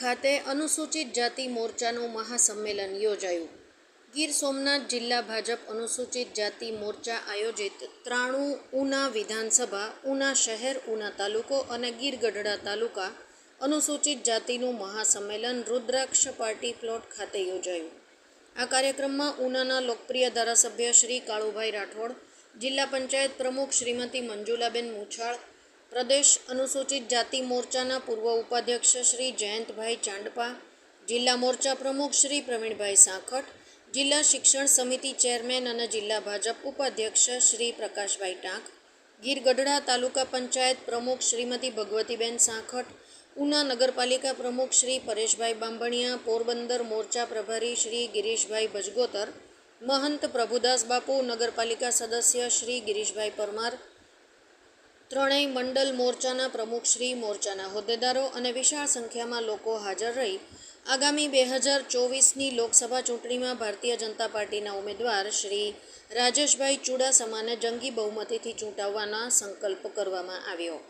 ખાતે અનુસૂચિત જાતિ મોરચાનું મહાસંમેલન યોજાયું. ગીર સોમનાથ જિલ્લા ભાજપ અનુસૂચિત જાતિ મોરચા આયોજિત ત્રાણું ઉના વિધાનસભા, ઉના શહેર, ઉના તાલુકો અને ગીર ગઢડા તાલુકા અનુસૂચિત જાતિનું મહાસંમેલન રુદ્રાક્ષ પાર્ટી પ્લોટ ખાતે યોજાયું. આ કાર્યક્રમમાં ઉનાના લોકપ્રિય ધારાસભ્ય શ્રી કાળુભાઈ રાઠોડ, જિલ્લા પંચાયત પ્રમુખ શ્રીમતી મંજુલાબેન મુછાળ પ્રદેશ અનુસૂચિત જાતિ મોરચાના પૂર્વ ઉપાધ્યક્ષ શ્રી જયંતભાઈ ચાંડપા, જિલ્લા મોરચા પ્રમુખ શ્રી પ્રવીણભાઈ સાંખટ, જિલ્લા શિક્ષણ સમિતિ ચેરમેન અને જિલ્લા ભાજપ ઉપાધ્યક્ષ શ્રી પ્રકાશભાઈ ટાંક, ગીર ગઢડા તાલુકા પંચાયત પ્રમુખ શ્રીમતી ભગવતીબેન સાંખટ, ઉના નગરપાલિકા પ્રમુખ શ્રી પરેશભાઈ બાંભણિયા, પોરબંદર મોરચા પ્રભારી શ્રી ગિરીશભાઈ ભજગોતર, મહંત પ્રભુદાસ બાપુ, નગરપાલિકા સદસ્ય શ્રી ગિરીશભાઈ પરમાર ત્રણેય મંડલ મોરચાના પ્રમુખ શ્રી, મોરચાના હોદ્દેદારો અને વિશાળ સંખ્યામાં લોકો હાજર રહી. આગામી બે હજાર ચોવીસની લોકસભા ચૂંટણીમાં ભારતીય જનતા પાર્ટીના ઉમેદવાર શ્રી રાજેશભાઈ ચુડાસમાને જંગી બહુમતીથી ચૂંટાવવાના સંકલ્પ કરવામાં આવ્યો.